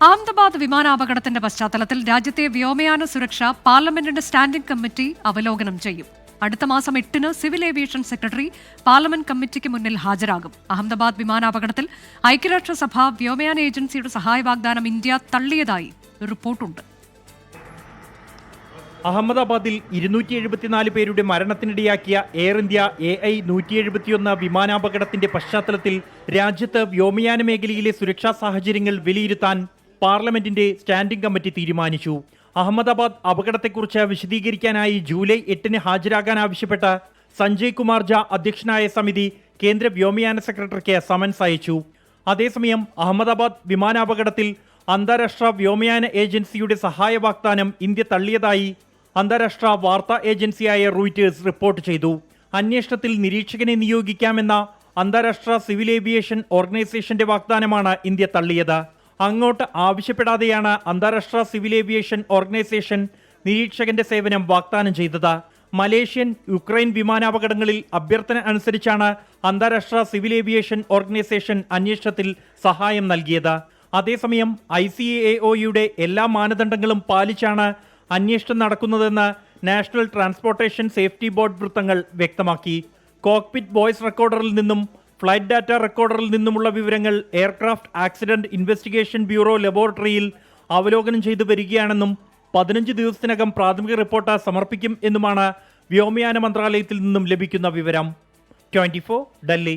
അഹമ്മദാബാദ് വിമാനാപകടത്തിന്റെ പശ്ചാത്തലത്തിൽ രാജ്യത്തെ വ്യോമയാന സുരക്ഷ പാർലമെന്റിന്റെ സ്റ്റാൻഡിംഗ് കമ്മിറ്റി അവലോകനം ചെയ്യും. അടുത്ത മാസം എട്ടിന് സിവിൽ ഏവിയേഷൻ സെക്രട്ടറി പാർലമെന്റ് കമ്മിറ്റിക്ക് മുന്നിൽ ഹാജരാകും. അഹമ്മദാബാദ് വിമാനാപകടത്തിൽ ഐക്യരാഷ്ട്രസഭ വ്യോമയാന ഏജൻസിയുടെ സഹായ വാഗ്ദാനം ഇന്ത്യ തള്ളിയതായി റിപ്പോർട്ടുണ്ട്. അഹമ്മദാബാദിൽ ഇരുന്നൂറ്റി എഴുപത്തിനാല് പേരുടെ മരണത്തിനിടയാക്കിയ എയർ ഇന്ത്യ എ ഐ നൂറ്റി എഴുപത്തിയൊന്ന് വിമാനാപകടത്തിന്റെ പശ്ചാത്തലത്തിൽ രാജ്യത്ത് വ്യോമയാന മേഖലയിലെ സുരക്ഷാ സാഹചര്യങ്ങൾ വിലയിരുത്താൻ പാർലമെന്റിന്റെ സ്റ്റാൻഡിംഗ് കമ്മിറ്റി തീരുമാനിച്ചു. അഹമ്മദാബാദ് അപകടത്തെക്കുറിച്ച് വിശദീകരിക്കാനായി ജൂലൈ എട്ടിന് ഹാജരാകാൻ ആവശ്യപ്പെട്ട സഞ്ജയ് കുമാർ ജ അധ്യക്ഷനായ സമിതി കേന്ദ്ര വ്യോമയാന സെക്രട്ടറിക്ക് സമൻസ് അയച്ചു. അതേസമയം അഹമ്മദാബാദ് വിമാനാപകടത്തിൽ അന്താരാഷ്ട്ര വ്യോമയാന ഏജൻസിയുടെ സഹായ വാഗ്ദാനം ഇന്ത്യ തള്ളിയതായി അന്താരാഷ്ട്ര വാർത്താ ഏജൻസിയായ റൂയിറ്റേഴ്സ് റിപ്പോർട്ട് ചെയ്തു. അന്വേഷണത്തിൽ നിരീക്ഷകനെ നിയോഗിക്കാമെന്ന അന്താരാഷ്ട്ര സിവിൽ ഏവിയേഷൻ ഓർഗനൈസേഷന്റെ വാഗ്ദാനമാണ് ഇന്ത്യ തള്ളിയത്. അങ്ങോട്ട് ആവശ്യപ്പെടാതെയാണ് അന്താരാഷ്ട്ര സിവിൽ ഏവിയേഷൻ ഓർഗനൈസേഷൻ നിരീക്ഷകന്റെ സേവനം വാഗ്ദാനം ചെയ്തത്. മലേഷ്യൻ യുക്രൈൻ വിമാനാപകടങ്ങളിൽ അഭ്യർത്ഥന അനുസരിച്ചാണ് അന്താരാഷ്ട്ര സിവിൽ ഏവിയേഷൻ ഓർഗനൈസേഷൻ അന്വേഷണത്തിൽ സഹായം നൽകിയത്. അതേസമയം ഐ സി എ ഒയുടെ എല്ലാ മാനദണ്ഡങ്ങളും പാലിച്ചാണ് അന്വേഷണം നടക്കുന്നതെന്ന് നാഷണൽ ട്രാൻസ്പോർട്ടേഷൻ സേഫ്റ്റി ബോർഡ് വൃത്തങ്ങൾ വ്യക്തമാക്കി. കോക്പിറ്റ് വോയിസ് റെക്കോർഡറിൽ നിന്നും ഫ്ലൈറ്റ് ഡാറ്റ റെക്കോർഡറിൽ നിന്നുമുള്ള വിവരങ്ങൾ എയർക്രാഫ്റ്റ് ആക്സിഡന്റ് ഇൻവെസ്റ്റിഗേഷൻ ബ്യൂറോ ലബോറട്ടറിയിൽ അവലോകനം ചെയ്തു വരികയാണെന്നും പതിനഞ്ച് ദിവസത്തിനകം പ്രാഥമിക റിപ്പോർട്ട് സമർപ്പിക്കും എന്നുമാണ് വ്യോമയാന മന്ത്രാലയത്തിൽ നിന്നും ലഭിക്കുന്ന വിവരം. ട്വന്റി ഡൽഹി.